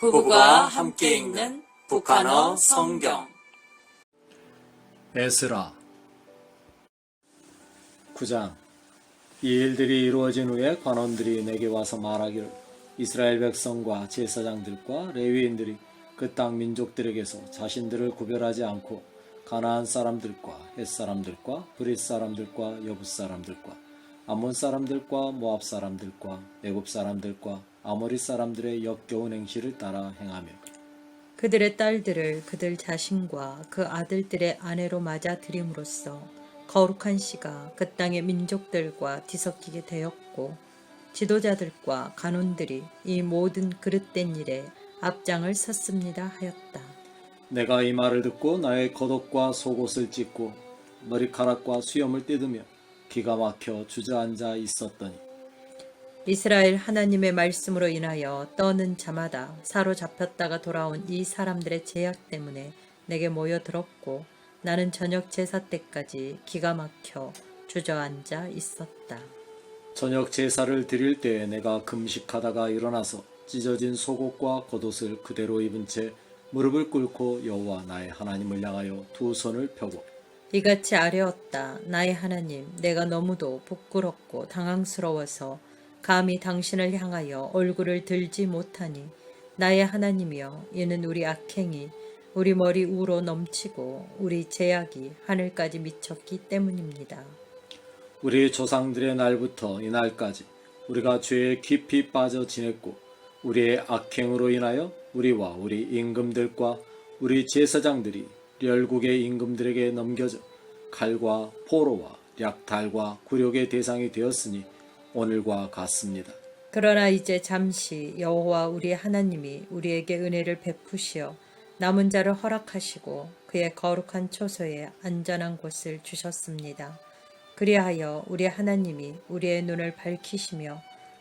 부부가 함께 읽는 북한어 성경. 에스라. 9장. 이 일들이 이루어진 후에 관원들이 내게 와서 말하기를 이스라엘 백성과 제사장들과 레위인들이 그 땅 민족들에게서 자신들을 구별하지 않고 가나안 사람들과 헷 사람들과 브릿 사람들과 여붓 사람들과 암몬 사람들과 모압 사람들과 애굽 사람들과 아모리 사람들의 역겨운 행실을 따라 행하며 그들의 딸들을 그들 자신과 그 아들들의 아내로 맞아 들임으로써 거룩한 씨가 그 땅의 민족들과 뒤섞이게 되었고 지도자들과 간원들이 이 모든 그릇된 일에 앞장을 섰습니다 하였다. 내가 이 말을 듣고 나의 겉옷과 속옷을 찢고 머리카락과 수염을 뜯으며 기가 막혀 주저앉아 있었더니 이스라엘 하나님의 말씀으로 인하여 떠는 자마다 사로잡혔다가 돌아온 이 사람들의 제약 때문에 내게 모여들었고 나는 저녁 제사 때까지 기가 막혀 주저앉아 있었다. 저녁 제사를 드릴 때에 내가 금식하다가 일어나서 찢어진 속옷과 겉옷을 그대로 입은 채 무릎을 꿇고 여호와 나의 하나님을 향하여 두 손을 펴고 이같이 아뢰었다. 나의 하나님, 내가 너무도 부끄럽고 당황스러워서 감히 당신을 향하여 얼굴을 들지 못하니 나의 하나님이여 이는 우리 악행이 우리 머리 우로 넘치고 우리 제약이 하늘까지 미쳤기 때문입니다. 우리 조상들의 날부터 이 날까지 우리가 죄에 깊이 빠져 지냈고 우리의 악행으로 인하여 우리와 우리 임금들과 우리 제사장들이 열국의 임금들에게 넘겨져 칼과 포로와 약탈과 굴욕의 대상이 되었으니 오늘과 같습니다. 그러나 이제 잠시 여호와 우리 하나님이 우리에게 은혜를 베푸시어 남은 자를 허락하시고 그의 거룩한 초소에 안전한 곳을 주셨습니다. 그리하여 우리 하나님이 우리의 눈을 밝히시며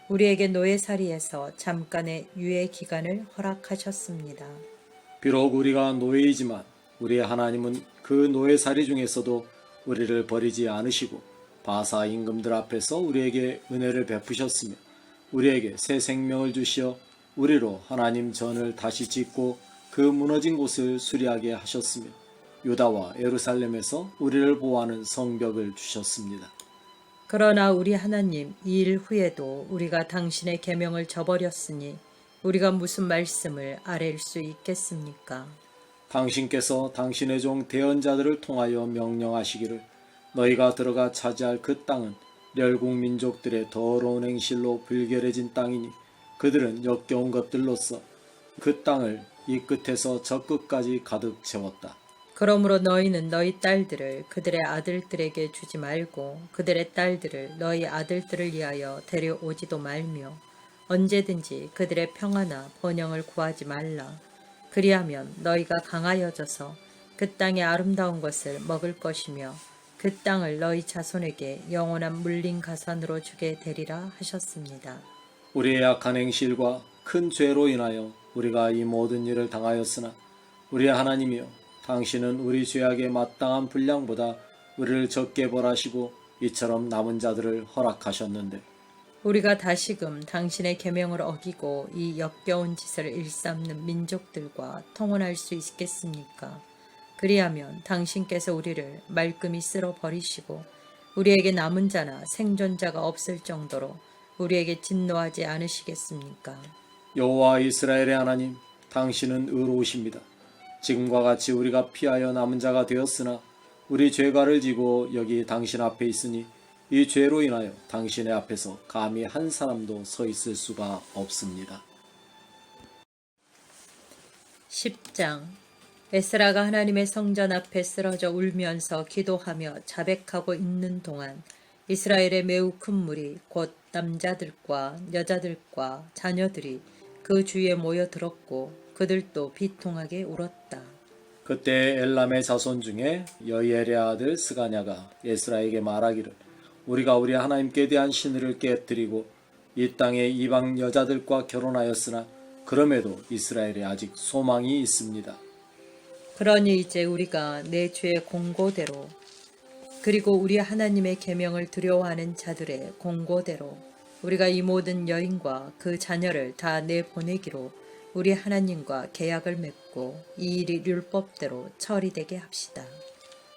우리에게 노예살이에서 잠깐의 유예 기간을 허락하셨습니다. 비록 우리가 노예이지만 우리의 하나님은 그 노예살이 중에서도 우리를 버리지 않으시고 바사 임금들 앞에서 우리에게 은혜를 베푸셨으며 우리에게 새 생명을 주시어 우리로 하나님 전을 다시 짓고 그 무너진 곳을 수리하게 하셨으며 유다와 예루살렘에서 우리를 보호하는 성벽을 주셨습니다. 그러나 우리 하나님 이 일 후에도 우리가 당신의 계명을 저버렸으니 우리가 무슨 말씀을 아랠 수 있겠습니까? 당신께서 당신의 종 대언자들을 통하여 명령하시기를 너희가 들어가 차지할 그 땅은 열국 민족들의 더러운 행실로 불결해진 땅이니 그들은 역겨운 것들로서 그 땅을 이 끝에서 저 끝까지 가득 채웠다. 그러므로 너희는 너희 딸들을 그들의 아들들에게 주지 말고 그들의 딸들을 너희 아들들을 위하여 데려오지도 말며 언제든지 그들의 평화나 번영을 구하지 말라. 그리하면 너희가 강하여져서 그 땅의 아름다운 것을 먹을 것이며 그 땅을 너희 자손에게 영원한 물린 가산으로 주게 되리라 하셨습니다. 우리의 약한 행실과 큰 죄로 인하여 우리가 이 모든 일을 당하였으나 우리의 하나님이여 당신은 우리 죄악에 마땅한 분량보다 우리를 적게 벌하시고 이처럼 남은 자들을 허락하셨는데 우리가 다시금 당신의 계명을 어기고 이 역겨운 짓을 일삼는 민족들과 통혼할 수 있겠습니까? 그리하면 당신께서 우리를 말끔히 쓸어 버리시고 우리에게 남은 자나 생존자가 없을 정도로 우리에게 진노하지 않으시겠습니까? 여호와 이스라엘의 하나님 당신은 의로우십니다. 지금과 같이 우리가 피하여 남은 자가 되었으나 우리 죄가를 지고 여기 당신 앞에 있으니 이 죄로 인하여 당신의 앞에서 감히 한 사람도 서 있을 수가 없습니다. 10장 에스라가 하나님의 성전 앞에 쓰러져 울면서 기도하며 자백하고 있는 동안 이스라엘의 매우 큰 무리 곧 남자들과 여자들과 자녀들이 그 주위에 모여 들었고 그들도 비통하게 울었다. 그때 엘람의 자손 중에 여이엘의 아들 스가냐가 에스라에게 말하기를 우리가 우리 하나님께 대한 신의를 깨뜨리고 이 땅의 이방 여자들과 결혼하였으나 그럼에도 이스라엘에 아직 소망이 있습니다. 그러니 이제 우리가 내 죄의 공고대로 그리고 우리 하나님의 계명을 두려워하는 자들의 공고대로 우리가 이 모든 여인과 그 자녀를 다 내보내기로 우리 하나님과 계약을 맺고 이 일이 율법대로 처리되게 합시다.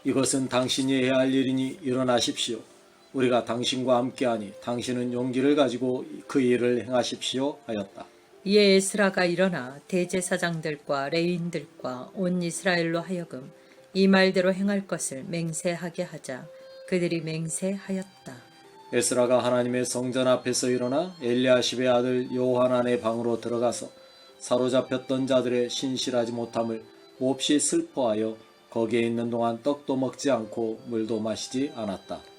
이것은 당신이 해야 할 일이니 일어나십시오. 우리가 당신과 함께하니 당신은 용기를 가지고 그 일을 행하십시오 하였다. 이에 에스라가 일어나 대제사장들과 레인들과 온 이스라엘로 하여금 이 말대로 행할 것을 맹세하게 하자 그들이 맹세하였다. 에스라가 하나님의 성전 앞에서 일어나 엘리야십의 아들 요하난의 방으로 들어가서 사로잡혔던 자들의 신실하지 못함을 몹시 슬퍼하여 거기에 있는 동안 떡도 먹지 않고 물도 마시지 않았다.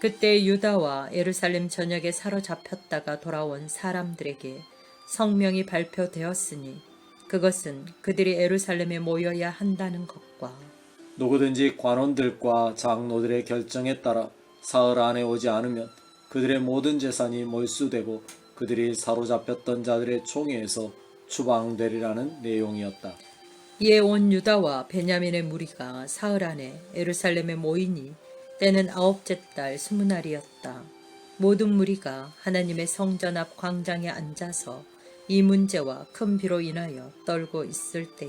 그때 유다와 예루살렘 전역에 사로잡혔다가 돌아온 사람들에게 성명이 발표되었으니 그것은 그들이 예루살렘에 모여야 한다는 것과 누구든지 관원들과 장로들의 결정에 따라 사흘 안에 오지 않으면 그들의 모든 재산이 몰수되고 그들이 사로잡혔던 자들의 총회에서 추방되리라는 내용이었다. 이에 온 유다와 베냐민의 무리가 사흘 안에 예루살렘에 모이니 때는 아홉째 달 스무 날이었다. 모든 무리가 하나님의 성전 앞 광장에 앉아서 이 문제와 큰 비로 인하여 떨고 있을 때에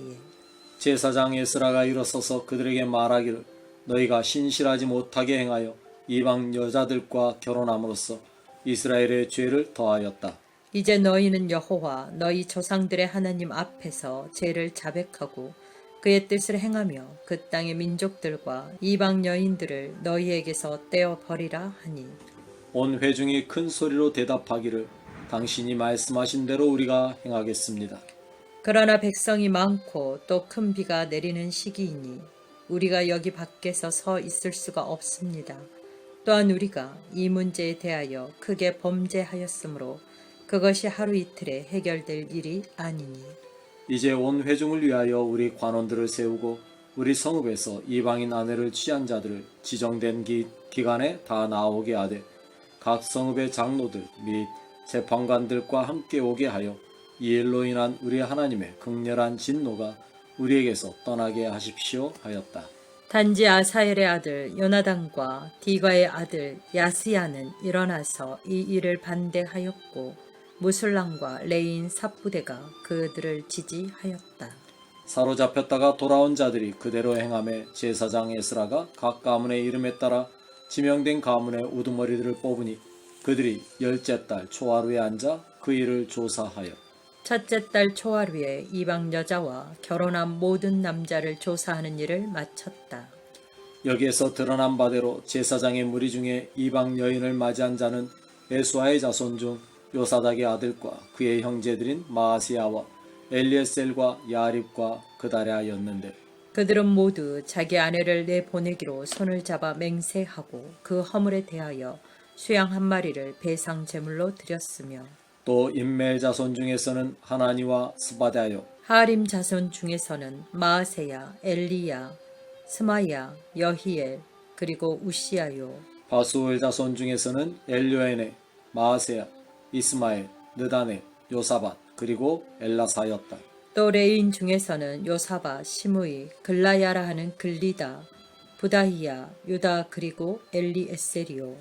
제사장 에스라가 일어서서 그들에게 말하기를 너희가 신실하지 못하게 행하여 이방 여자들과 결혼함으로써 이스라엘의 죄를 더하였다. 이제 너희는 여호와 너희 조상들의 하나님 앞에서 죄를 자백하고 그의 뜻을 행하며 그 땅의 민족들과 이방 여인들을 너희에게서 떼어 버리라 하니 온 회중이 큰 소리로 대답하기를 당신이 말씀하신 대로 우리가 행하겠습니다. 그러나 백성이 많고 또 큰 비가 내리는 시기이니 우리가 여기 밖에서 서 있을 수가 없습니다. 또한 우리가 이 문제에 대하여 크게 범죄하였으므로 그것이 하루 이틀에 해결될 일이 아니니 이제 온 회중을 위하여 우리 관원들을 세우고 우리 성읍에서 이방인 아내를 취한 자들을 지정된 기, 기간에 다 나오게 하되 각 성읍의 장로들 및 재판관들과 함께 오게 하여 이 일로 인한 우리 하나님의 극렬한 진노가 우리에게서 떠나게 하십시오 하였다. 단지 아사엘의 아들 요나단과 디가의 아들 야스야는 일어나서 이 일을 반대하였고 무술랑과 레인 삽부대가 그들을 지지하였다. 사로잡혔다가 돌아온 자들이 그대로 행함에 제사장 에스라가 각 가문의 이름에 따라 지명된 가문의 우두머리들을 뽑으니 그들이 열째 달 초하루에 앉아 그 일을 조사하여 첫째 달 초하루에 이방 여자와 결혼한 모든 남자를 조사하는 일을 마쳤다. 여기에서 드러난 바대로 제사장의 무리 중에 이방 여인을 맞이한 자는 에수아의 자손 중 요사닥의 아들과 그의 형제들인 마아시아와 엘리에셀과 야립과 그다랴였는데 그들은 모두 자기 아내를 내보내기로 손을 잡아 맹세하고 그 허물에 대하여 수양 한 마리를 배상 제물로 드렸으며 또 인멜 자손 중에서는 하나니와 스바다요 하림 자손 중에서는 마아세야, 엘리야, 스마야, 여히엘 그리고 우시아요. 바수엘 자손 중에서는 엘료에네 마아세야 이스마엘 느다네 요사밭 그리고 엘라사였다. 또 레인 중에서는 요사바, 시므이, 글라야라 하는 글리다, 부다히야, 유다 그리고 엘리에셀이요.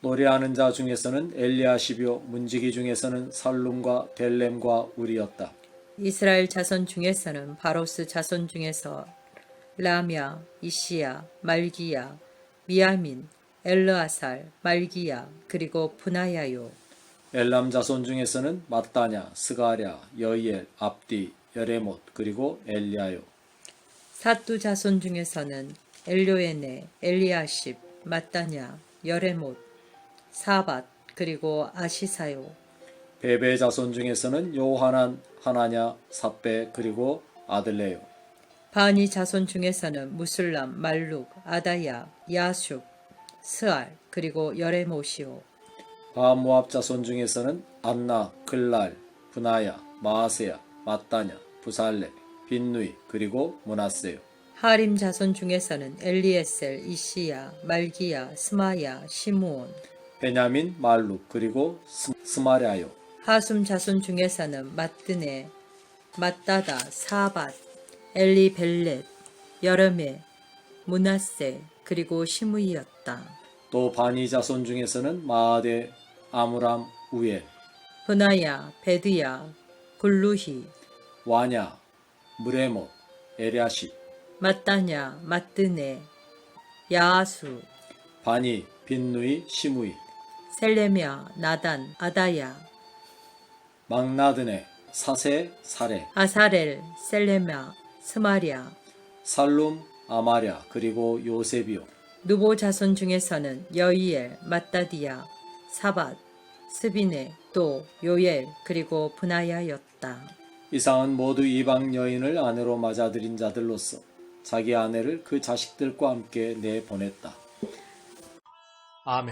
노래하는 자 중에서는 엘리아시비오 문지기 중에서는 살룸과 델렘과 우리였다. 이스라엘 자손 중에서는 바로스 자손 중에서 라미아, 이시야, 말기야, 미야민, 엘르아살, 말기야 그리고 분하야요. 엘람 자손 중에서는 마따냐, 스가랴, 여이엘, 압디, 여레못 그리고 엘리아요. 사뚜 자손 중에서는 엘료에네, 엘리아십, 마따냐, 여레못, 사밧 그리고 아시사요. 베베 자손 중에서는 요하난, 하나냐, 삽베 그리고 아들레요. 바니 자손 중에서는 무슬람, 말룩, 아다야, 야슈, 스알 그리고 여레못이요. 바모압 자손 중에서는 안나, 글랄, 분하야, 마아세야, 마따냐, 부살레, 빈누이 그리고 문하세요. 하림 자손 중에서는 엘리에셀, 이시야, 말기야, 스마야, 시므온. 베냐민, 말룩 그리고 스- 스마랴요. 하숨 자손 중에서는 마뜨네, 마따다, 사밧, 엘리벨렛, 여름에, 문하세 그리고 시므이였다. 또 바니 자손 중에서는 마아데, 아무람, 우엘, 분하야, 베드야, 굴루히, 와냐, 무레못, 에랴시, 마따냐, 마뜨네, 야아수, 바니, 빈누이, 시무이, 셀레미아, 나단, 아다야, 막나드네, 사세, 사레, 아사렐, 셀레마, 스마리아, 살룸, 아마랴, 그리고 요셉이요. 누보 자손 중에서는 여이엘, 마따디야, 사밧, 스비네, 또 요엘, 그리고 분하야였다. 이상은 모두 이방 여인을 아내로 맞아들인 자들로서 자기 아내를 그 자식들과 함께 내보냈다. 아멘.